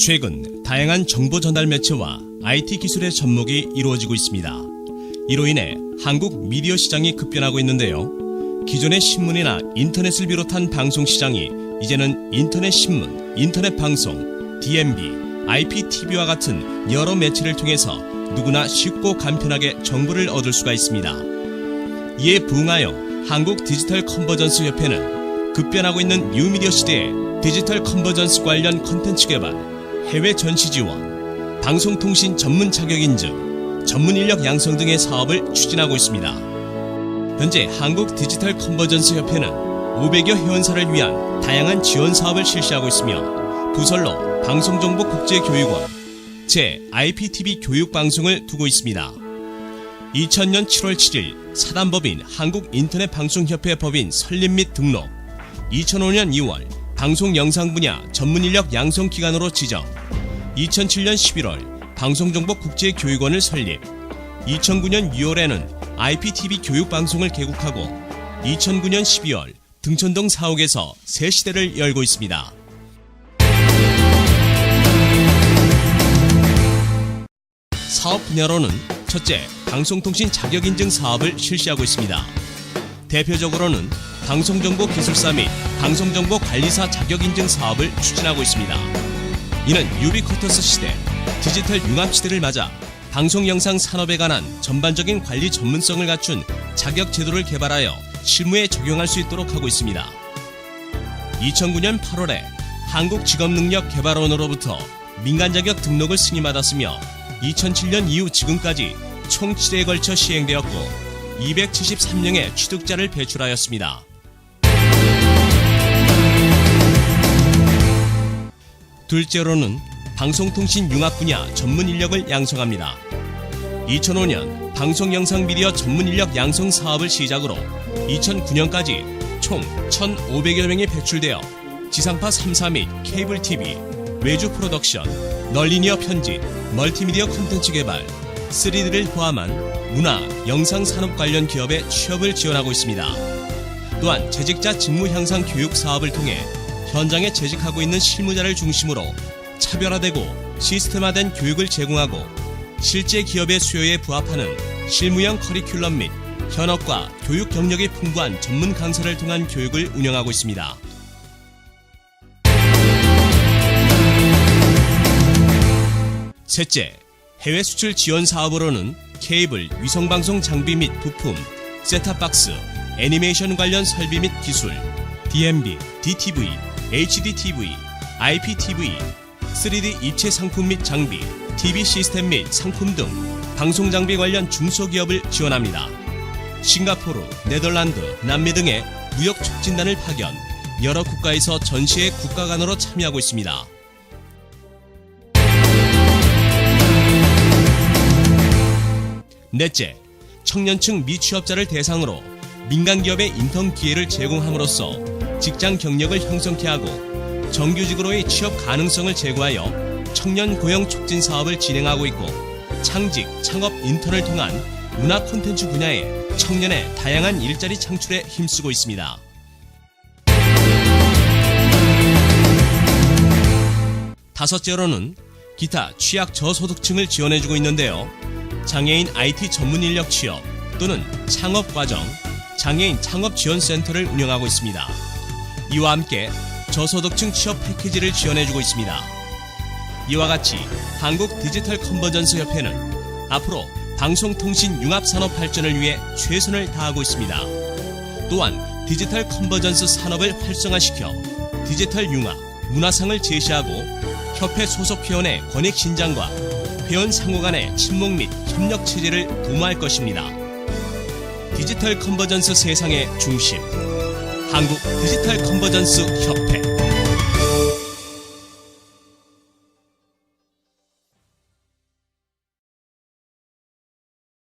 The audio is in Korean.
최근 다양한 정보 전달 매체와 IT 기술의 접목이 이루어지고 있습니다. 이로 인해 한국 미디어 시장이 급변하고 있는데요. 기존의 신문이나 인터넷을 비롯한 방송 시장이 이제는 인터넷 신문, 인터넷 방송, DMB, IPTV와 같은 여러 매체를 통해서 누구나 쉽고 간편하게 정보를 얻을 수가 있습니다. 이에 부응하여 한국 디지털 컨버전스 협회는 급변하고 있는 뉴미디어 시대에 디지털 컨버전스 관련 컨텐츠 개발, 해외 전시 지원, 방송통신 전문 자격 인증, 전문 인력 양성 등의 사업을 추진하고 있습니다. 현재 한국 디지털 컨버전스 협회는 500여 회원사를 위한 다양한 지원 사업을 실시하고 있으며 부설로 방송정보국제교육원, 제 IPTV 교육방송을 두고 있습니다. 2000년 7월 7일 사단법인 한국인터넷방송협회 법인 설립 및 등록 2005년 2월 방송영상 분야 전문인력 양성기관으로 지정 2007년 11월 방송정보 국제교육원을 설립 2009년 6월에는 IPTV 교육방송을 개국하고 2009년 12월 등촌동 사옥에서 새 시대를 열고 있습니다. 사업 분야로는 첫째, 방송통신 자격인증 사업을 실시하고 있습니다. 대표적으로는 방송정보 기술사 및 방송정보 관리사 자격인증 사업을 추진하고 있습니다. 이는 유비쿼터스 시대, 디지털 융합 시대를 맞아 방송 영상 산업에 관한 전반적인 관리 전문성을 갖춘 자격 제도를 개발하여 실무에 적용할 수 있도록 하고 있습니다. 2009년 8월에 한국직업능력개발원으로부터 민간 자격 등록을 승인받았으며 2007년 이후 지금까지 총 7회에 걸쳐 시행되었고 273명의 취득자를 배출하였습니다. 둘째로는 방송통신 융합 분야 전문 인력을 양성합니다. 2005년 방송영상 미디어 전문 인력 양성 사업을 시작으로 2009년까지 총 1,500여 명이 배출되어 지상파 3사 및 케이블 TV, 외주 프로덕션, 널리니어 편집, 멀티미디어 콘텐츠 개발, 3D를 포함한 문화, 영상 산업 관련 기업에 취업을 지원하고 있습니다. 또한 재직자 직무 향상 교육 사업을 통해 현장에 재직하고 있는 실무자를 중심으로 차별화되고 시스템화된 교육을 제공하고 실제 기업의 수요에 부합하는 실무형 커리큘럼 및 현업과 교육 경력이 풍부한 전문 강사를 통한 교육을 운영하고 있습니다. 셋째, 해외 수출 지원 사업으로는 케이블, 위성방송 장비 및 부품, 셋탑박스, 애니메이션 관련 설비 및 기술, DMB, DTV, HDTV, IPTV, 3D 입체 상품 및 장비, TV 시스템 및 상품 등 방송 장비 관련 중소기업을 지원합니다. 싱가포르, 네덜란드, 남미 등의 무역 촉진단을 파견, 여러 국가에서 전시에 국가 간으로 참여하고 있습니다. 넷째, 청년층 미취업자를 대상으로 민간 기업의 인턴 기회를 제공함으로써 직장 경력을 형성케 하고 정규직으로의 취업 가능성을 제고하여 청년 고용 촉진 사업을 진행하고 있고 창직, 창업 인턴을 통한 문화 콘텐츠 분야에 청년의 다양한 일자리 창출에 힘쓰고 있습니다. 다섯째로는 기타 취약 저소득층을 지원해주고 있는데요. 장애인 IT 전문 인력 취업 또는 창업 과정, 장애인 창업 지원센터를 운영하고 있습니다. 이와 함께 저소득층 취업 패키지를 지원해주고 있습니다. 이와 같이 한국 디지털 컨버전스 협회는 앞으로 방송통신 융합산업 발전을 위해 최선을 다하고 있습니다. 또한 디지털 컨버전스 산업을 활성화시켜 디지털 융합, 문화상을 제시하고 협회 소속 회원의 권익 신장과 회원 상호 간의 친목 및 협력 체제를 도모할 것입니다. 디지털 컨버전스 세상의 중심 한국 디지털 컨버전스 협회